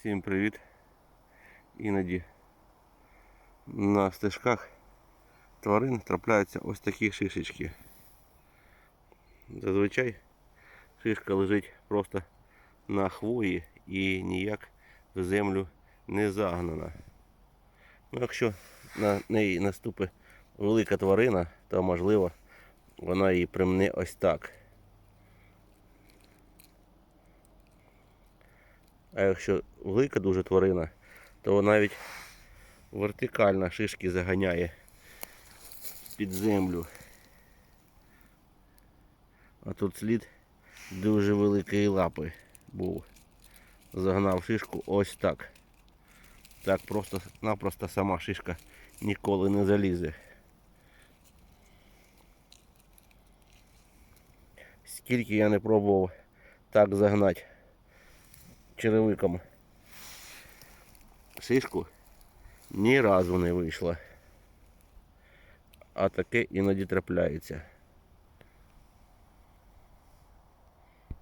Всім привіт. Іноді на стежках тварин трапляються ось такі шишечки. Зазвичай шишка лежить просто на хвої і ніяк в землю не загнана. Ну, якщо на неї наступить велика тварина, то можливо вона її примне ось так. А якщо велика дуже тварина, то навіть вертикально шишки заганяє під землю. А тут слід дуже великої лапи був. Загнав шишку ось так. Так просто-напросто сама шишка ніколи не залізе. Скільки я не пробував так загнати черевиком шишку ні разу не вийшла. А таке іноді трапляється.